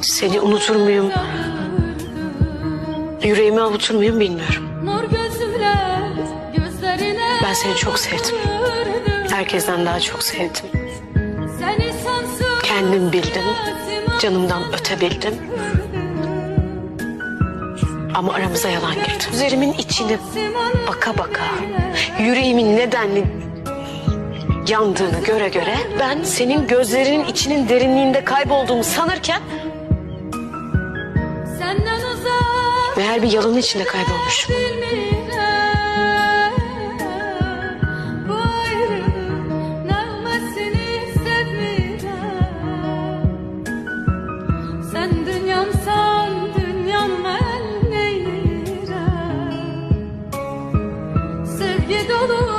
Seni unutur muyum, yüreğimi avutur muyum bilmiyorum. Ben seni çok sevdim. Herkesten daha çok sevdim. Kendim bildim, canımdan öte bildim. Ama aramıza yalan girdi. Üzerimin içine baka baka, yüreğimin nedenli yandığını göre göre ben senin gözlerinin içinin derinliğinde kaybolduğumu sanırken Senden uzak meğer bir yalanın içinde kaybolmuşum. Sevgi dolu